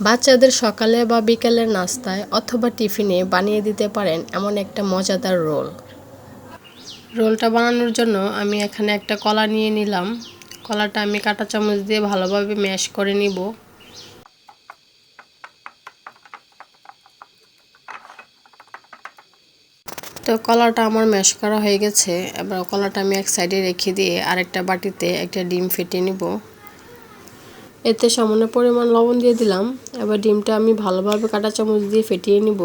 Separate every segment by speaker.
Speaker 1: বাচ্চাদের সকালে বা বিকালের নাস্তায় অথবা টিফিনে বানিয়ে দিতে পারেন এমন একটা মজাদার রোল। রোলটা বানানোর জন্য আমি এখানে একটা কলা নিয়ে নিলাম। কলাটা আমি কাঁটা চামচ দিয়ে ভালোভাবে ম্যাশ করে নিব। তো কলাটা আমার ম্যাশ করা হয়ে গেছে। এবার কলাটা আমি এক সাইডে রেখে দিয়ে আরেকটা বাটিতে একটা ডিম ফেটে নিব। এতে সামান্য পরিমাণ লবণ দিয়ে দিলাম। এবার ডিমটা আমি ভালোভাবে কাঁটা চামচ দিয়ে ফেটিয়ে নিব।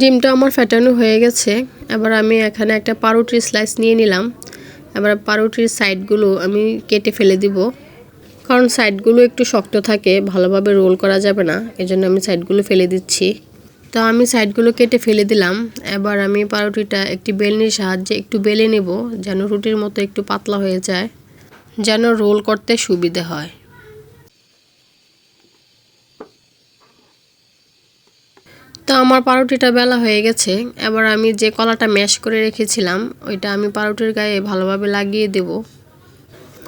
Speaker 1: ডিমটা আমার ফেটানো হয়ে গেছে। এবার আমি এখানে একটা পাউরুটির স্লাইস নিয়ে নিলাম। এবার পাউরুটির সাইডগুলো আমি কেটে ফেলে দিব। কারণ সাইডগুলো একটু শক্ত থাকে, ভালোভাবে রোল করা যাবে না। এজন্য আমি সাইডগুলো ফেলে দিচ্ছি। তো আমি সাইডগুলো কেটে ফেলে দিলাম। এবার আমি পাউরুটিটা একটি বেলনির সাহায্যে একটু বেলে নেব, যেন রুটির মতো একটু পাতলা হয়ে যায়, যেন রোল করতে সুবিধে হয়। তো আমার পাউরুটিটা বেলা হয়ে গেছে। এবার আমি যে কলাটা ম্যাশ করে রেখেছিলাম, ওইটা আমি পাউরুটির গায়ে ভালোভাবে লাগিয়ে দেব।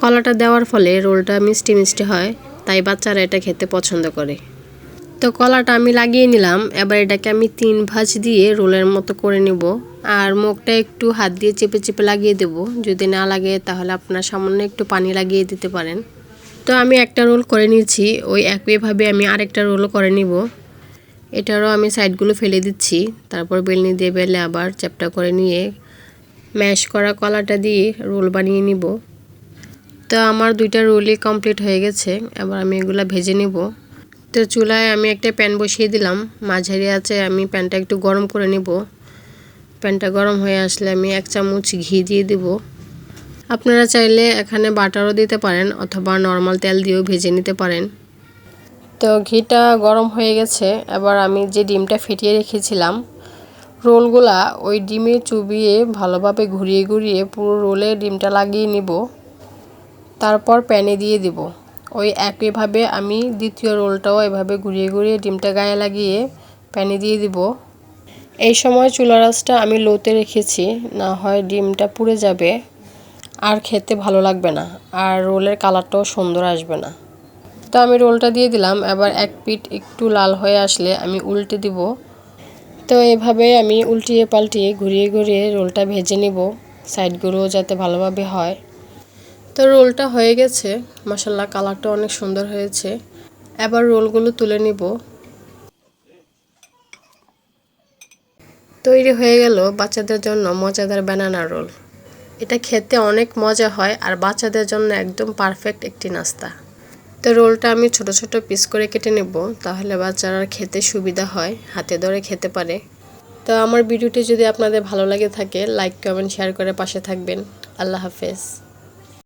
Speaker 1: কলাটা দেওয়ার ফলে রোলটা মিষ্টি মিষ্টি হয়, তাই বাচ্চারা এটা খেতে পছন্দ করে। তো কলাটা আমি লাগিয়ে নিলাম। এবার এটাকে আমি তিন ভাঁজ দিয়ে রোলের মতো করে নেব। আর মুখটা একটু হাত দিয়ে চেপে চেপে লাগিয়ে দেব। যদি না লাগে তাহলে আপনার সামান্য একটু পানি লাগিয়ে দিতে পারেন। তো আমি একটা রোল করে নিয়েছি। ওই একইভাবে আমি আরেকটা রোলও করে নিব। এটারও আমি সাইডগুলো ফেলে দিচ্ছি। তারপর বেলনি দিয়ে বেলে আবার চ্যাপটা করে নিয়ে ম্যাশ করা কলাটা দিয়ে রোল বানিয়ে নিব। তো আমার দুইটা রোলই কমপ্লিট হয়ে গেছে। এবার আমি এগুলো ভেজে নেব। তো চুলায় আমি একটা প্যান বসিয়ে দিলাম। মাঝারি আছে, আমি প্যানটা একটু গরম করে নেব। প্যানটা গরম হয়ে আসলে আমি এক চামচ ঘি দিয়ে দেব। আপনারা চাইলে এখানে বাটারও দিতে পারেন অথবা নর্মাল তেল দিয়েও ভেজে নিতে পারেন। তো ঘিটা গরম হয়ে গেছে, এবার আমি যে ডিমটা ফেটিয়ে রেখেছিলাম, রোলগুলা ওই ডিমে চুবিয়ে ভালোভাবে ঘুরিয়ে ঘুরিয়ে পুরো রোলে ডিমটা লাগিয়ে নিব। তারপর প্যানে দিয়ে দিব। ওই একইভাবে আমি দ্বিতীয় রোলটাও এভাবে ঘুরিয়ে ঘুরিয়ে ডিমটা গায়ে লাগিয়ে প্যানে দিয়ে দিব। এই সময় চুলা রাসটা আমি লোতে রেখেছি, না হয় ডিমটা পুড়ে যাবে। আর খেতে ভালো লাগবে না, আর রোলের কালারটাও সুন্দর আসবে না। তো আমি রোলটা দিয়ে দিলাম, এবার এক পিঠ একটু লাল হয়ে আসলে আমি উল্টে দিব। তো এভাবে আমি উল্টিয়ে পাল্টিয়ে ঘুরিয়ে ঘুরিয়ে রোলটা ভেজে নিব। সাইডগুলো যাতে ভালোভাবে হয়। তো রোলটা হয়ে গেছে। মশাল্লা কালারটা অনেক সুন্দর হয়েছে। এবার রোলগুলো তুলে নিব। তৈরি হয়ে গেল বাচ্চাদের জন্য মজাদার ব্যানানা রোল এটা খেতে অনেক মজা হয় আর বাচ্চাদের জন্য একদম পারফেক্ট একটি নাস্তা। তো রোলটা আমি ছোট ছোট পিস করে কেটে নেব তাহলে বাচ্চারা খেতে সুবিধা হয়, হাতে ধরে খেতে পারে। তো আমার ভিডিওটি যদি আপনাদের ভালো লাগে থাকে লাইক কমেন্ট শেয়ার করে পাশে থাকবেন। আল্লাহ হাফেজ।